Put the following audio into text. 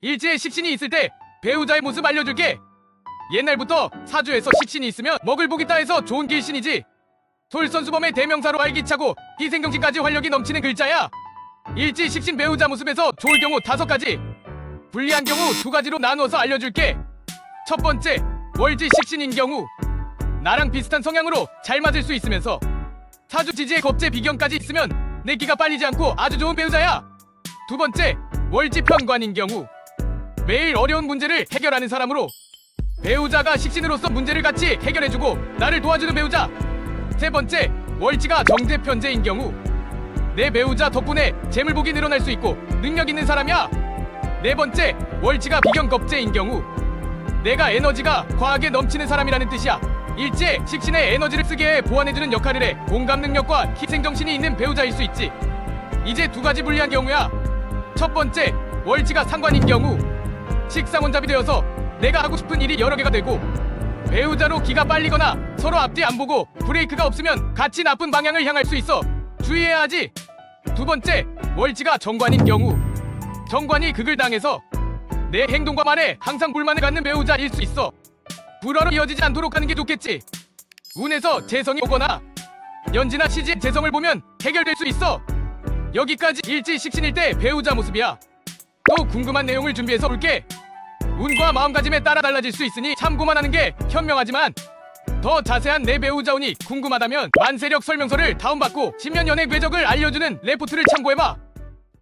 일지에 식신이 있을 때 배우자의 모습 알려줄게. 옛날부터 사주에서 식신이 있으면 먹을 보겠다 해서 좋은 길신이지. 솔선수범의 대명사로 활기차고 희생정신까지 활력이 넘치는 글자야. 일지 식신 배우자 모습에서 좋을 경우 다섯 가지, 불리한 경우 두 가지로 나누어서 알려줄게. 첫 번째, 월지 식신인 경우 나랑 비슷한 성향으로 잘 맞을 수 있으면서 사주 지지의 겁재 비경까지 있으면 내 기가 빨리지 않고 아주 좋은 배우자야. 두 번째, 월지 편관인 경우 매일 어려운 문제를 해결하는 사람으로 배우자가 식신으로서 문제를 같이 해결해주고 나를 도와주는 배우자. 세 번째, 월지가 정제 편제인 경우 내 배우자 덕분에 재물복이 늘어날 수 있고 능력 있는 사람이야. 네 번째, 월지가 비경 겁재인 경우 내가 에너지가 과하게 넘치는 사람이라는 뜻이야. 일제 식신의 에너지를 쓰게 해 보완해주는 역할을 해 공감 능력과 희생정신이 있는 배우자일 수 있지. 이제 두 가지 불리한 경우야. 첫 번째, 월지가 상관인 경우 식상혼잡이 되어서 내가 하고 싶은 일이 여러 개가 되고 배우자로 기가 빨리거나 서로 앞뒤 안 보고 브레이크가 없으면 같이 나쁜 방향을 향할 수 있어 주의해야 하지. 두 번째 월지가 정관인 경우. 정관이 극을 당해서 내 행동과 말에 항상 불만을 갖는 배우자일 수 있어. 불화로 이어지지 않도록 하는 게 좋겠지. 운에서 재성이 오거나 연지나 시지의 재성을 보면 해결될 수 있어. 여기까지 일지 식신일 때 배우자 모습이야 또 궁금한 내용을 준비해서 올게. 운과 마음가짐에 따라 달라질 수 있으니 참고만 하는 게 현명하지만 더 자세한 내 배우자 운이 궁금하다면 만세력 설명서를 다운받고 10년 연애 궤적을 알려주는 레포트를 참고해봐